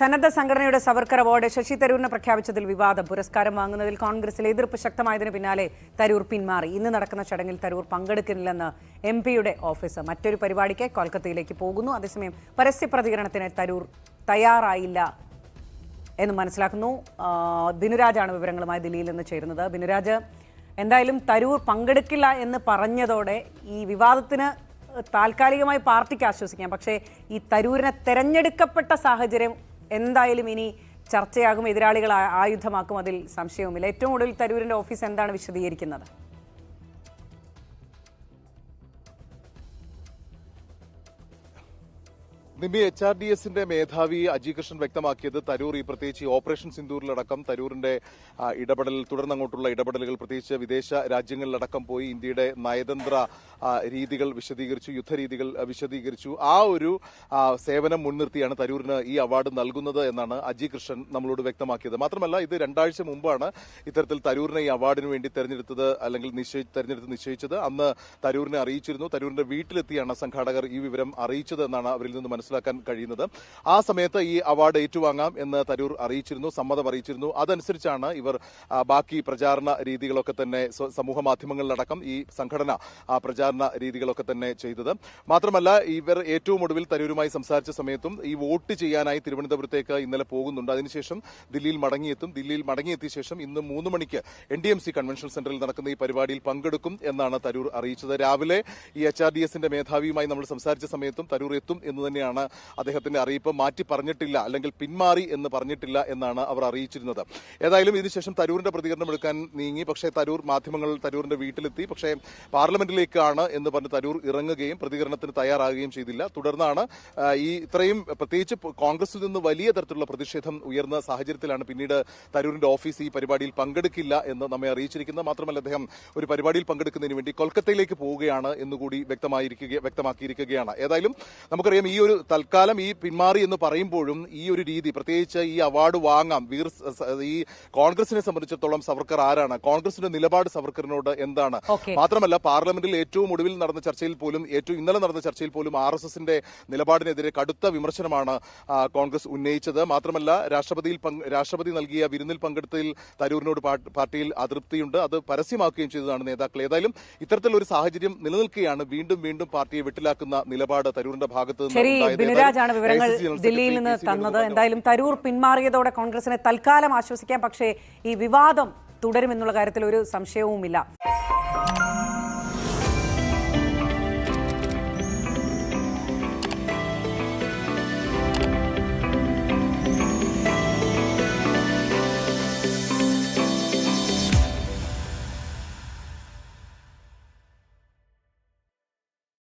സന്നദ്ധ സംഘടനയുടെ സവർക്കർ അവാർഡ് ശശി തരൂരിന് പ്രഖ്യാപിച്ചതിൽ വിവാദം. പുരസ്കാരം വാങ്ങുന്നതിൽ കോൺഗ്രസിൽ എതിർപ്പ് ശക്തമായതിന് പിന്നാലെ തരൂർ പിന്മാറി. ഇന്ന് നടക്കുന്ന ചടങ്ങിൽ തരൂർ പങ്കെടുക്കുന്നില്ലെന്ന് എം പിയുടെ ഓഫീസ്. മറ്റൊരു പരിപാടിക്ക് കൊൽക്കത്തയിലേക്ക് പോകുന്നു. അതേസമയം പരസ്യ പ്രതികരണത്തിന് തരൂർ തയ്യാറായില്ല എന്ന് മനസ്സിലാക്കുന്നു. ബിനുരാജാണ് വിവരങ്ങളുമായി ദില്ലിയിൽ നിന്ന് ചേരുന്നത്. ബിനുരാജ് എന്തായാലും തരൂർ പങ്കെടുക്കില്ല എന്ന് പറഞ്ഞതോടെ ഈ വിവാദത്തിന് താൽക്കാലികമായി പാർട്ടിക്ക് ആശ്വസിക്കാം. പക്ഷേ ഈ തരൂരിനെ തെരഞ്ഞെടുക്കപ്പെട്ട സാഹചര്യം എന്തായാലും ഇനി ചർച്ചയാകും എതിരാളികൾ ആയുധമാക്കും അതിൽ സംശയവുമില്ല. ഏറ്റവും ഒടുവിൽ തരൂരിന്റെ ഓഫീസ് എന്താണ് വിശദീകരിക്കുന്നത്? നിമി എച്ച് ആർ ഡി എസിന്റെ മേധാവി അജി കൃഷ്ണൻ വ്യക്തമാക്കിയത് തരൂർ ഈ പ്രത്യേകിച്ച് ഓപ്പറേഷൻ സിന്ദൂരിലടക്കം തരൂരിന്റെ ഇടപെടൽ തുടർന്നങ്ങോട്ടുള്ള ഇടപെടലുകൾ പ്രത്യേകിച്ച് വിദേശ രാജ്യങ്ങളിലടക്കം പോയി ഇന്ത്യയുടെ നയതന്ത്ര രീതികൾ വിശദീകരിച്ചു യുദ്ധരീതികൾ വിശദീകരിച്ചു. ആ ഒരു സേവനം മുൻനിർത്തിയാണ് തരൂരിന് ഈ അവാർഡ് നൽകുന്നത് എന്നാണ് അജി കൃഷ്ണൻ നമ്മളോട് വ്യക്തമാക്കിയത്. മാത്രമല്ല ഇത് രണ്ടാഴ്ച മുമ്പാണ് ഇത്തരത്തിൽ തരൂരിനെ ഈ അവാർഡിന് വേണ്ടി തെരഞ്ഞെടുത്തത് അല്ലെങ്കിൽ തെരഞ്ഞെടുത്ത് നിശ്ചയിച്ചത്. അന്ന് തരൂരിനെ അറിയിച്ചിരുന്നു. തരൂരിന്റെ വീട്ടിലെത്തിയാണ് സംഘാടകർ ഈ വിവരം അറിയിച്ചത് എന്നാണ് അവരിൽ നിന്ന് മനസ്സിലാക്കാൻ കഴിയുന്നത്. ആ സമയത്ത് ഈ അവാർഡ് ഏറ്റുവാങ്ങാം എന്ന് തരൂർ അറിയിച്ചിരുന്നു സമ്മതം അറിയിച്ചിരുന്നു. അതനുസരിച്ചാണ് ഇവർ ബാക്കി പ്രചാരണ രീതികളൊക്കെ തന്നെ സമൂഹ മാധ്യമങ്ങളിലടക്കം ഈ സംഘടന ആ, പ്രചാരണ രീതികളൊക്കെ തന്നെ ചെയ്തത്. മാത്രമല്ല ഇവർ ഏറ്റവും ഒടുവിൽ തരൂരുമായി സംസാരിച്ച സമയത്തും ഈ വോട്ട് ചെയ്യാനായി തിരുവനന്തപുരത്തേക്ക് ഇന്നലെ പോകുന്നുണ്ട്. അതിനുശേഷം ദില്ലിയിൽ മടങ്ങിയെത്തും. ദില്ലിയിൽ മടങ്ങിയെത്തിയ ശേഷം ഇന്ന് മൂന്ന് മണിക്ക് N D M C convention സെന്ററിൽ നടക്കുന്ന ഈ പരിപാടിയിൽ പങ്കെടുക്കും എന്നാണ് തരൂർ അറിയിച്ചത്. രാവിലെ ഈ എച്ച് ആർ ഡി എസിന്റെ മേധാവിയുമായി നമ്മൾ സംസാരിച്ച സമയത്തും തരൂർ എത്തും എന്ന് തന്നെയാണ് അദ്ദേഹത്തിന്റെ അറിയിപ്പ്. മാറ്റി പറഞ്ഞിട്ടില്ല അല്ലെങ്കിൽ പിന്മാറി എന്ന് പറഞ്ഞിട്ടില്ല എന്നാണ് അവർ അറിയിച്ചിരുന്നത്. ഏതായാലും ഇതിനുശേഷം തരൂരിന്റെ പ്രതികരണം എടുക്കാൻ നീങ്ങി. പക്ഷേ തരൂർ മാധ്യമങ്ങൾ തരൂരിന്റെ വീട്ടിലെത്തി. പക്ഷേ പാർലമെന്റിലേക്കാണ് എന്ന് പറഞ്ഞ് തരൂർ ഇറങ്ങുകയും പ്രതികരണത്തിന് തയ്യാറാകുകയും ചെയ്തില്ല. തുടർന്നാണ് ഈ ഇത്രയും പ്രത്യേകിച്ച് കോൺഗ്രസിൽ നിന്ന് വലിയ തരത്തിലുള്ള പ്രതിഷേധം ഉയർന്ന സാഹചര്യത്തിലാണ് പിന്നീട് തരൂരിന്റെ ഓഫീസ് ഈ പരിപാടിയിൽ പങ്കെടുക്കില്ല എന്ന് നമ്മെ അറിയിച്ചിരിക്കുന്നത്. മാത്രമല്ല അദ്ദേഹം ഒരു പരിപാടിയിൽ പങ്കെടുക്കുന്നതിന് വേണ്ടി കൊൽക്കത്തയിലേക്ക് പോവുകയാണ് എന്നുകൂടി വ്യക്തമായിരിക്കുക വ്യക്തമാക്കിയിരിക്കുകയാണ്. ഏതായാലും നമുക്കറിയാം ഈ ഒരു തൽക്കാലം ഈ പിന്മാറി എന്ന് പറയുമ്പോഴും ഈ ഒരു രീതി പ്രത്യേകിച്ച് ഈ അവാർഡ് വാങ്ങാം വീർ ഈ കോൺഗ്രസിനെ സംബന്ധിച്ചിടത്തോളം സവർക്കർ ആരാണ് കോൺഗ്രസിന്റെ നിലപാട് സവർക്കറിനോട് എന്താണ്? മാത്രമല്ല പാർലമെന്റിൽ ഏറ്റവും ഒടുവിൽ നടന്ന ചർച്ചയിൽ പോലും ഏറ്റവും ഇന്നലെ നടന്ന ചർച്ചയിൽ പോലും ആർ എസ് എസിന്റെ നിലപാടിനെതിരെ കടുത്ത വിമർശനമാണ് കോൺഗ്രസ് ഉന്നയിച്ചത്. മാത്രമല്ല രാഷ്ട്രപതിയിൽ രാഷ്ട്രപതി നൽകിയ വിരുന്നിൽ പങ്കെടുത്തതിൽ തരൂരിനോട് പാർട്ടിയിൽ അതൃപ്തിയുണ്ട്. അത് പരസ്യമാക്കുകയും ചെയ്തതാണ് നേതാക്കൾ. ഏതായാലും ഇത്തരത്തിലൊരു സാഹചര്യം നിലനിൽക്കുകയാണ്. വീണ്ടും വീണ്ടും പാർട്ടിയെ വിട്ടിലാക്കുന്ന നിലപാട് തരൂരിന്റെ ഭാഗത്ത്. ബിനുരാജാണ് വിവരങ്ങൾ ദില്ലിയിൽ നിന്ന്. തന്നത്. എന്തായാലും തരൂർ പിന്മാറിയതോടെ കോൺഗ്രസിനെ തൽക്കാലം ആശ്വസിക്കാം. പക്ഷേ ഈ വിവാദം തുടരുമെന്നുള്ള കാര്യത്തിൽ ഒരു സംശയവുമില്ല.